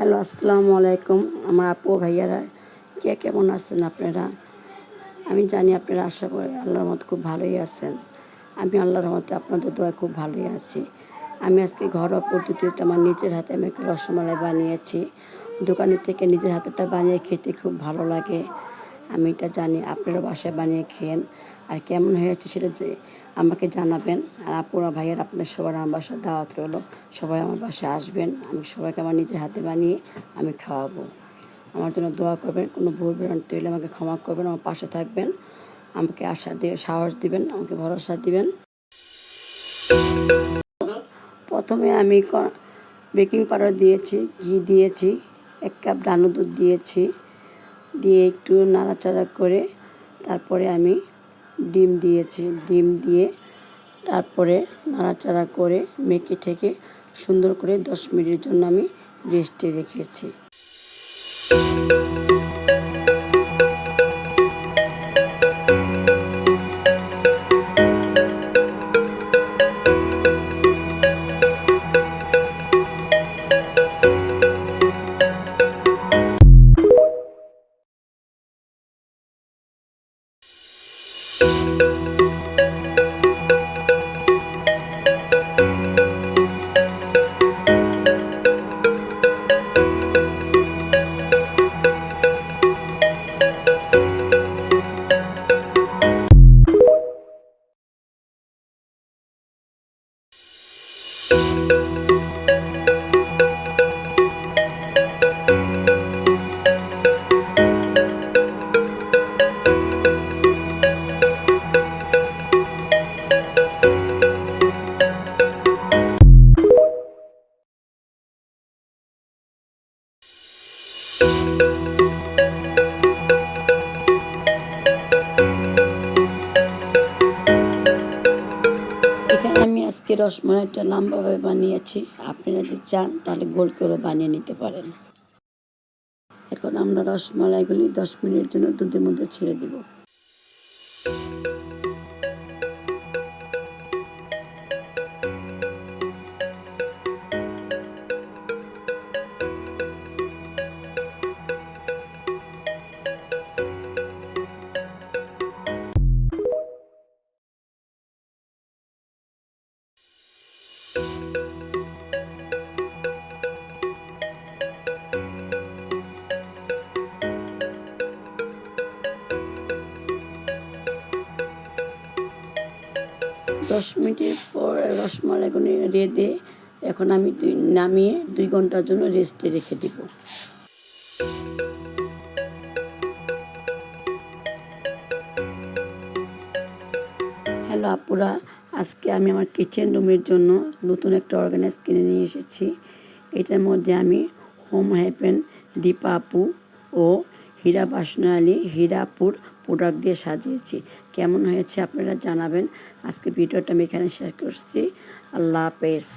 Hello, আসসালামু আলাইকুম। আমার আপু ভাইয়ারা, কে কেমন আছেন আপনারা? আমি জানি আপনারা আশা করি আল্লাহর মতো খুব ভালোই আছেন। আমি আল্লাহর মতো আপনাদের দোয়া খুব ভালোই আছি। আমি আজকে ঘরোয়া পদ্ধতিতে আমার নিজের হাতে আমি একটা রসমালাই বানিয়েছি। দোকানের থেকে নিজের হাতেটা বানিয়ে খেতে খুব ভালো লাগে। আমি এটা জানি, আপনারা বাসায় বানিয়ে খেয়েন। আর কেমন হয়েছে সেটা যে আমাকে জানাবেন। আর আপুরা ভাইয়ের আপনার সবার আমার বাসায় দাওয়াত রইল। সবাই আমার বাসায় আসবেন। আমি সবাইকে আমার নিজের হাতে বানিয়ে আমি খাওয়াবো। আমার জন্য দোয়া করবেন, কোনো ভুল ভ্রান্তি হলে আমাকে ক্ষমা করবেন, আমার পাশে থাকবেন। আমাকে আশা দিয়ে, সাহস দিবেন, আমাকে ভরসা দিবেন। প্রথমে আমি বেকিং পাউডার দিয়েছি, ঘি দিয়েছি, এক কাপ ডানো দুধ দিয়েছি। দিয়ে একটু নাড়াচাড়া করে তারপরে আমি ডিম দিয়েছি। ডিম দিয়ে তারপরে নাড়াচাড়া করে মেখে ঠেকে সুন্দর করে দশ মিনিটের জন্য আমি রেস্টে রেখেছি। আজকে রসমলাইটা লম্বাভাবে বানিয়েছি। আপনারা যদি চান, তাহলে গোল করে বানিয়ে নিতে পারেন। এখন আমরা রসমালাইগুলি দশ মিনিটের জন্য দুধের মধ্যে ছেড়ে দিব। দশ মিনিটের পর রসমালাইগুলি রেঁধে এখন আমি দুই, নামিয়ে দুই ঘণ্টার জন্য রেস্টে রেখে দিব। হ্যালো আপুরা, আজকে আমি আমার কিচেন রুমের জন্য নতুন একটা অর্গানাইজ কিনে নিয়ে এসেছি। এটার মধ্যে আমি হোম হ্যাপেন দীপা আপু ও হীরা বাসনা আলী হীরাপুর প্রোডাক্ট দিয়ে সাজিয়েছি। কেমন হয়েছে আপনারা জানাবেন। আজকে ভিডিওটা আমি এখানে শেষ করছি। আল্লাহ হাফেজ।